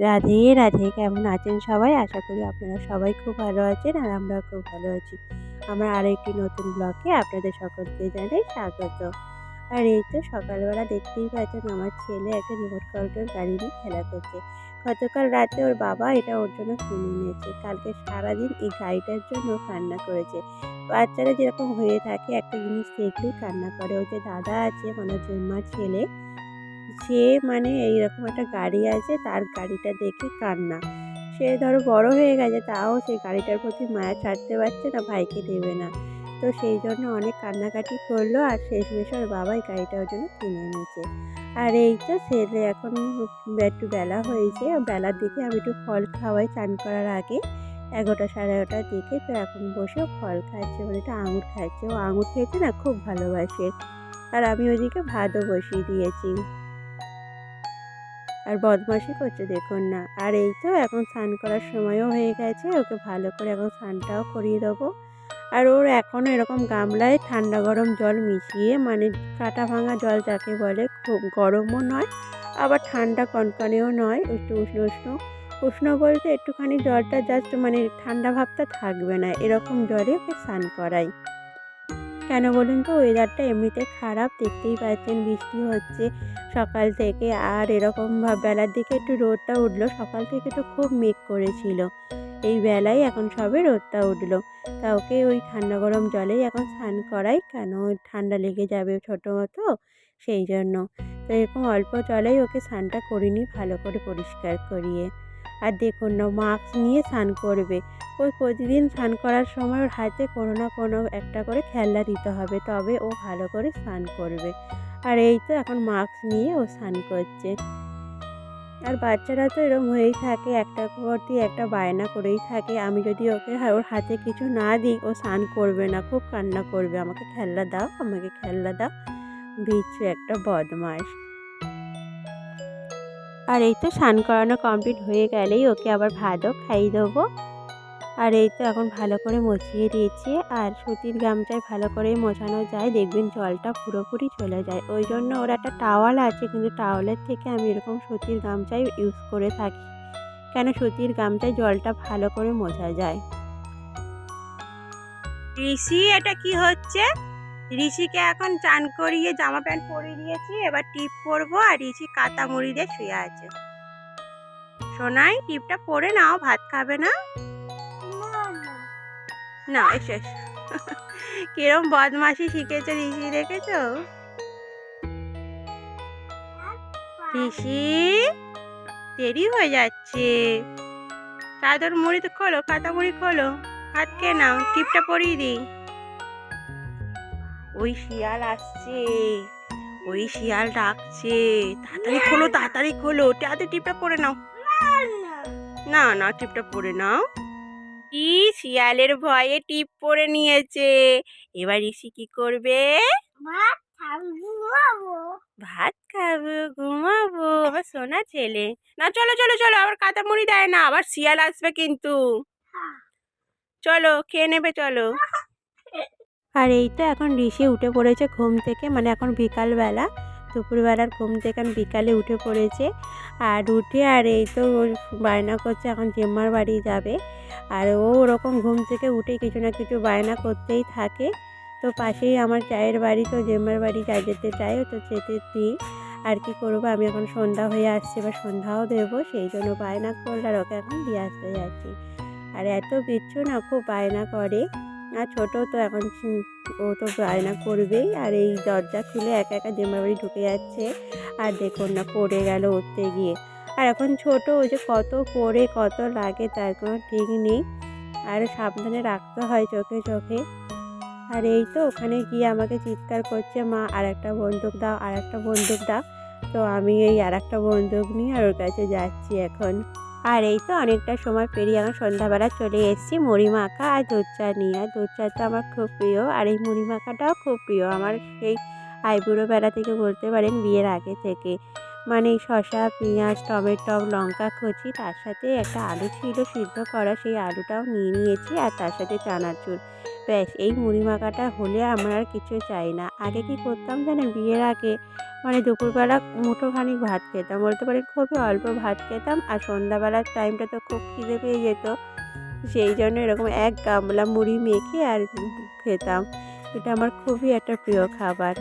রাধে রাধে। কেমন আছেন সবাই? আশা করি আপনারা সবাই খুব ভালো আছেন আর আমরা খুব ভালো আছি। আমরা আরও একটি নতুন ব্লগে আপনাদের সকলকে জানাই স্বাগত। আর এই তো সকালবেলা দেখতেই পাচ্ছেন আমার ছেলে একটা রিমোট কন্ট্রোল গাড়ি নিয়ে খেলা করছে। গতকাল রাতে ওর বাবা এটা ওর জন্য কিনে নিয়েছে। কালকে সারাদিন এই গাড়িটার জন্য কান্না করেছে। বাচ্চারা যেরকম হয়ে থাকে, একটা জিনিস দেখলেই কান্না করে। ওই যে দাদা আছে মানে জন্মার ছেলে সে মানে এইরকম একটা গাড়ি আছে, তার গাড়িটা দেখে কান্না। সে ধরো বড় হয়ে গেছে, তাও সেই গাড়িটার প্রতি মায়া ছাড়তে পারছে না, ভাইকে দেবে না। তো সেই জন্য অনেক কান্নাকাটি করল আর শেষমেশ ওর বাবাই গাড়িটা ওর জন্য কিনে নিয়েছে আর এই তো ছেলে এখন একটু বেলা হয়েছে বেলার দিকে আমি একটু ফল খাওয়াই চান করার আগে এগারোটা সাড়ে এগারোটার দিকে তো এখন বসে ফল খাচ্ছে মানে একটু আঙুর খাচ্ছে। ও আঙুর খেয়েছে না খুব ভালোবাসে। আর আমি ওইদিকে ভাতও বসিয়ে দিয়েছি। আর বদমাশি করছে, দেখুন না। আর এই তো এখন স্নান করার সময়ও হয়ে গেছে, ওকে ভালো করে এখন স্নানটাও করিয়ে দেবো। আর ওর এখনও এরকম গামলায় ঠান্ডা গরম জল মিশিয়ে মানে কাটা ভাঙা জল যাকে বলে, খুব গরমও নয়, আবার ঠান্ডা কনকনেও নয়, একটু উষ্ণ উষ্ণ। উষ্ণ বলতে একটুখানি জলটা জাস্ট মানে ঠান্ডা ভাবটা থাকবে না, এরকম জলে ওকে স্নান করাই। কেন বলুন তো? ওয়েদারটা এমনিতে খারাপ, দেখতেই পাচ্ছেন বৃষ্টি হচ্ছে সকাল থেকে। আর এরকম বেলার দিকে একটু রোদটা উঠল, সকাল থেকে তো খুব মেঘ করেছিল। এই বেলায় এখন সবে রোদটা উঠল। তা ওকে ওই ঠান্ডা গরম জলেই এখন স্নান করাই কেন? ঠান্ডা লেগে যাবে ছোটো মতো, সেই জন্য। তো এরকম অল্প জলেই ওকে স্নানটা করিনি, ভালো করে পরিষ্কার করিয়ে। আর দেখুন না মাস্ক নিয়ে স্নান করবে। ওই প্রতিদিন স্নান করার সময় ওর হাতে কোনো না কোনো একটা করে খেলনা দিতে হবে, তবে ও ভালো করে স্নান করবে। আর এই তো এখন মাস্ক নিয়ে ও স্নান করছে। আর বাচ্চারা তো এরকম হয়েই থাকে, একটা প্রতি একটা বায়না করেই থাকে। আমি যদি ওকে ওর হাতে কিছু না দিই, ও স্নান করবে না, খুব কান্না করবে। আমাকে খেলনা দাও, আমাকে খেলনা দাও। বিচ্ছু একটা বদমাস আর এই তো স্নান করানো কমপ্লিট হয়ে গেলেই ওকে আবার ভাতও খাইয়ে দেবো। আর এই তো এখন ভালো করে মুছিয়ে দিয়েছি আর সুতির গামছায় ভালো করেই মোছানো যায়, দেখবেন জলটা পুরোপুরি চলে যায়। ওই জন্য ওর একটা টাওয়াল আছে, কিন্তু টাওয়ালের থেকে আমি এরকম সুতির গামছাই ইউজ করে থাকি, কেন সুতির গামছায় জলটা ভালো করে মোছা যায়। ঋষি, এটা কি হচ্ছে? ঋষিকে এখন চান করিয়ে জামা প্যান্ট পরিয়ে দিয়েছি, এবার টিপ পরবো আর ঋষি কাতা মুড়ি দিয়ে শুয়ে আছে। সোনাই, টিপটা পরে নাও, ভাত খাবে না? না, এসো এসো। কিরম বদমাসি শিখেছে ঋষি, দেখেছ? ঋষি, দেরি হয়ে যাচ্ছে। চাদর মুড়ি তো খোলো কাতা মুড়ি খোলো হাত কে নাও, টিপটা পরিয়ে দিই। ওই শিয়াল আসছে ওই শিয়াল ডাকছে। তাড়াতাড়ি খোলো তাড়াতাড়ি খোলো। তাড়াতাড়ি টিপটা পরে নাও। না না। টিপটা পরে নাও। কি শিয়ালের ভয়ে টিপ পরে নিয়েছে। এবার ঋষি কি করবে? ভাত খাব ঘুমাবো। আমার সোনা ছেলে। না চলো চলো চলো আবার কাতা মুড়ি দেয় না আবার শিয়াল আসবে কিন্তু। চলো খেয়ে নেবে চলো। আর এই তো এখন ঋষি উঠে পড়েছে ঘুম থেকে মানে এখন বিকালবেলা, দুপুরবেলার ঘুম থেকে আমি বিকালে উঠে পড়েছে। আর উঠে আর এই তো বায়না করছে, এখন জেম্মার বাড়ি যাবে। আর ও ওরকম ঘুম থেকে উঠে কিছু না কিছু বায়না করতেই থাকে। তো পাশেই আমার চায়ের বাড়ি, তো জেম্মার বাড়ি যা যেতে চাই তো যেতে দিই। আর কি করব, আমি এখন সন্ধ্যা হয়ে আসছে বা সন্ধ্যাও দেবো, সেই জন্য বায়না করলে আর ওকে এখন দিয়ে আসতে যাচ্ছি। আর এত বিচ্ছু না, খুব বায়না করে। আর ছোটো তো এখন ও তো বায়না করবেই। আর এই দরজা খুলে একা একা জেম্মার বাড়ি ঢুকে যাচ্ছে। আর দেখুন না, পড়ে গেল উঠতে গিয়ে। আর এখন ছোট, ওই যে কত পড়ে, কত লাগে তার কোনো ঠিক নেই। আর সাবধানে রাখতে হয় চোখে চোখে। আর এই তো ওখানে গিয়ে আমাকে চিৎকার করছে, মা আর একটা বন্দুক দাও আর একটা বন্দুক দাও। তো আমি এই আর একটা বন্দুক নিয়ে আর ওর কাছে যাচ্ছি এখন। আর এই তো অনেকটা সময় পেরিয়ে আমার সন্ধ্যাবেলা চলে এসেছি মুড়ি মাখা আর দুধ চা নিয়ে। আর দুধ চা তো আমার খুব প্রিয় আর এই মুড়ি মাখাটাও খুব প্রিয়। আমার সেই আইবুড়ো বেলা থেকে বলতে পারেন বিয়ের আগে থেকে। মানে শসা, পেঁয়াজ, টমেটো, লঙ্কা, কচি, তার সাথে একটা আলু ছিল সিদ্ধ করা, সেই আলুটাও নিয়ে নিয়েছি আর তার সাথে চানাচুর। ব্যাস, এই মুড়ি মাখাটা হলে আমরা আর কিছু চাই না। আগে কি করতাম জানেন, বিয়ের আগে মানে দুপুরবেলা মুঠোখানি ভাত খেতাম। বলতে পারি খুবই অল্প ভাত খেতাম আর সন্ধ্যাবেলার টাইমটা তো খুব খিদে পেয়ে যেত। সেই জন্য এরকম এক গামলা মুড়ি মেখে আর খেতাম। এটা আমার খুবই একটা প্রিয় খাবার।